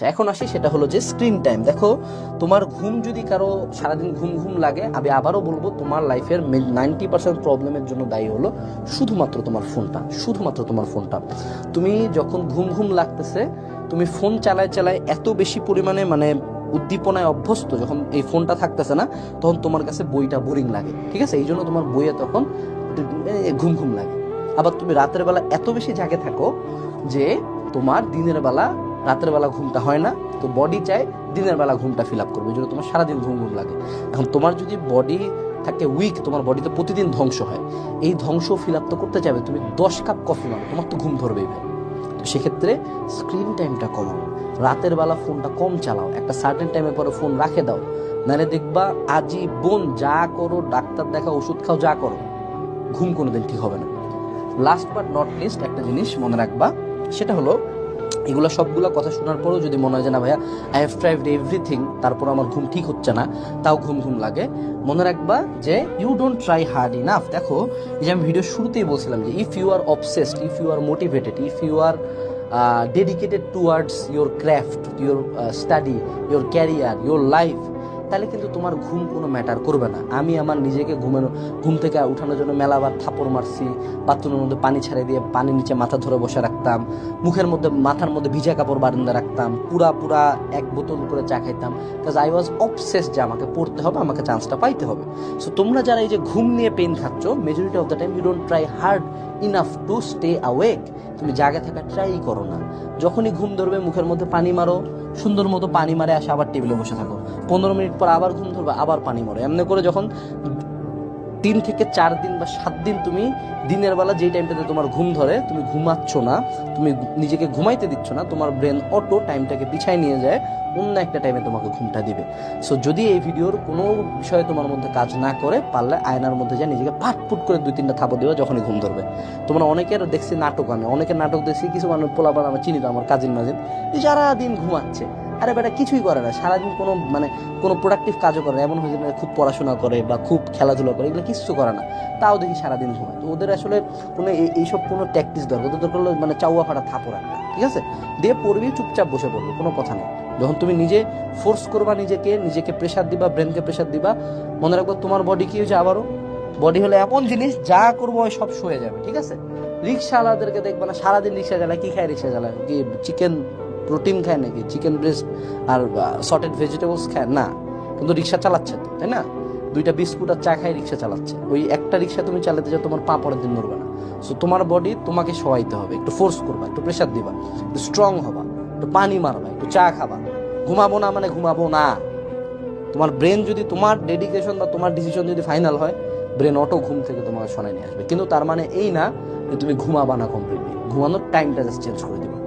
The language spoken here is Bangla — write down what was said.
তো এখন আসি, সেটা হলো যে স্ক্রিন টাইম দেখো, তোমার ঘুম যদি কারও সারাদিন ঘুম ঘুম লাগে, আমি আবারও বলব তোমার লাইফের নাইনটি পার্সেন্ট প্রবলেমের জন্য দায়ী হলো শুধুমাত্র তোমার ফোনটা শুধুমাত্র তোমার ফোনটা তুমি যখন ঘুম ঘুম লাগতেছে, তুমি ফোন চালায় চালায় এত বেশি পরিমাণে মানে উদ্দীপনায় অভ্যস্ত, যখন এই ফোনটা থাকতেছে না, তখন তোমার কাছে বইটা বোরিং লাগে, ঠিক আছে? এই জন্য তোমার বইয়ে তখন ঘুম ঘুম লাগে। আবার তুমি রাতের বেলা এত বেশি জাগে থাকো যে তোমার দিনের বেলা রাতের বেলা ঘুমটা হয় না, তো বডি চায় দিনের বেলা ঘুমটা ফিল আপ করবে, এই জন্য তোমার সারাদিন ঘুম ঘুম লাগে। এখন তোমার যদি বডি থাকে উইক তোমার বডিতে প্রতিদিন ধ্বংস হয়, এই ধ্বংস ফিল আপ তো করতে যাবে তুমি দশ কাপ কফি মারো তোমার তো ঘুম ধরবেই ভাই। তো সেক্ষেত্রে স্ক্রিন টাইমটা কমাও, রাতের বেলা ফোনটা কম চালাও, একটা সার্টেন টাইমের পরে ফোন রাখে দাও, নাহলে দেখবা আজীবন যা করো, ডাক্তার দেখা ওষুধ খাও, যা করো, ঘুম কোনোদিন ঠিক হবে না। লাস্ট বাট নট লিস্ট একটা জিনিস মনে রাখবা, সেটা হলো এগুলো সবগুলো কথা শোনার পরও যদি মনে হয় যে না ভাইয়া আই হ্যাভ ট্রাইভড এভরিথিং তারপর আমার ঘুম ঠিক হচ্ছে না, তাও ঘুম ঘুম লাগে, মনে রাখবা যে you don't try hard enough দেখো, এই যে আমি ভিডিও শুরুতেই বলছিলাম যে if you are obsessed if you are motivated if you are dedicated towards your craft your study your career your life তাহলে কিন্তু তোমার ঘুম কোনো ম্যাটার করবে না। আমি আমার নিজেকে ঘুমানো ঘুম থেকে উঠানোর জন্য মেলাবার থাপড় মারছি, বাথরুমের মধ্যে পানি ছেড়ে দিয়ে পানি নিচে মাথা ধরে বসে রাখতাম, মুখের মধ্যে, মাথার মধ্যে ভিজা কাপড় বারান্দা রাখতাম, পুরা পুরা এক বোতল করে চা খাইতাম। কাজ আই ওয়াজ অবসেস যে আমাকে পড়তে হবে, আমাকে চান্সটা পাইতে হবে। সো তোমরা যারা এই যে ঘুম নিয়ে পেন খাচ্ছ majority of the time you don't try hard enough to stay awake তুমি জাগে থাকা ট্রাই করো না। যখনই ঘুম ধরবে, মুখের মধ্যে পানি মারো, সুন্দর মতো পানি মারে আসে আবার টেবিলে বসে থাকো। পনেরো মিনিট পর আবার ঘুম ধরবে, আবার পানি মরে। এমনি করে যখন তিন থেকে চার দিন বা সাত দিন তুমি দিনের বেলা যেই টাইমটাতে তোমার ঘুম ধরে, তুমি ঘুমাচ্ছ না, তুমি নিজেকে ঘুমাইতে দিচ্ছ না, তোমার ব্রেন অটো টাইমটাকে পিছায় নিয়ে যায়, অন্য একটা টাইমে তোমাকে ঘুমটা দিবে। সো যদি এই ভিডিওর কোনো বিষয়ে তোমার মধ্যে কাজ না করে, পারলে আয়নার মধ্যে যায়, নিজেকে ফাটফুট করে দুই তিনটা থাপড় দেওয়া, যখনই ঘুম ধরবে। তোমরা অনেকের দেখছি নাটক, আমি অনেকের নাটক দেখছি, কিছু মানুষ পোলাপান, আমার চিনি তো আমার কাজিন মাজিন সারা দিন ঘুমাচ্ছে। আরে বেটা কিছুই করে না। সারাদিন কোনো মানে কোনো প্রোডাক্টিভ কাজও করে না। এমন হয়েছে না খুব পড়াশোনা করে বা খুব খেলাধুলা করে, এগুলো কিছু করে না। তাও দেখি সারাদিন ঘুমায়। তো ওদের আসলে কোনো এই- এইসব কোনো ট্যাকটিস দরকার। ওদের দরকার হলো মানে চাউয়া ফাটা থাপড় একটা ঠিক আছে? দিয়ে পড়বি, চুপচাপ বসে পড়বি, কোনো কথা নেই। যখন তুমি নিজে ফোর্স করবা নিজেকে নিজেকে প্রেশার দিবা ব্রেনকে প্রেশার দিবা, মনে রাখব তোমার বডি কি হয়েছে আবারও? বডি হলো এমন জিনিস, যা করব সব সয়ে যাবে। ঠিক আছে? রিক্সাওয়ালাদেরকে দেখবা না, সারাদিন রিক্সা চালায়, কি খায় রিক্সা চালায়? কি চিকেন প্রোটিন খায় নাকি? চিকেন ব্রেস্ট আর সটেড ভেজিটেবলস খায়? না, কিন্তু রিক্সা চালাচ্ছে তো, তাই না? দুইটা বিস্কুট আর চা খাই রিক্সা চালাচ্ছে। ওই একটা রিক্সা তুমি চালাতে যাও, তোমার পা পরের দিন নড়বে না। সো তোমার বডি তোমাকে সহাইতে হবে, একটু ফোর্স করবা, একটু প্রেশার দিবা, একটু স্ট্রং হবা, একটু পানি মারবা, একটু চা খাবা। ঘুমাবো না মানে ঘুমাবো না। তোমার ব্রেন যদি তোমার ডেডিকেশন বা তোমার ডিসিশন যদি ফাইনাল হয় ব্রেন অটো ঘুম থেকে তোমাকে শোনায় নিয়ে আসবে। কিন্তু তার মানে এই না যে তুমি ঘুমাবা না কমপ্লিটলি ঘুমানোর টাইমটা জাস্ট চেঞ্জ করে দিবে।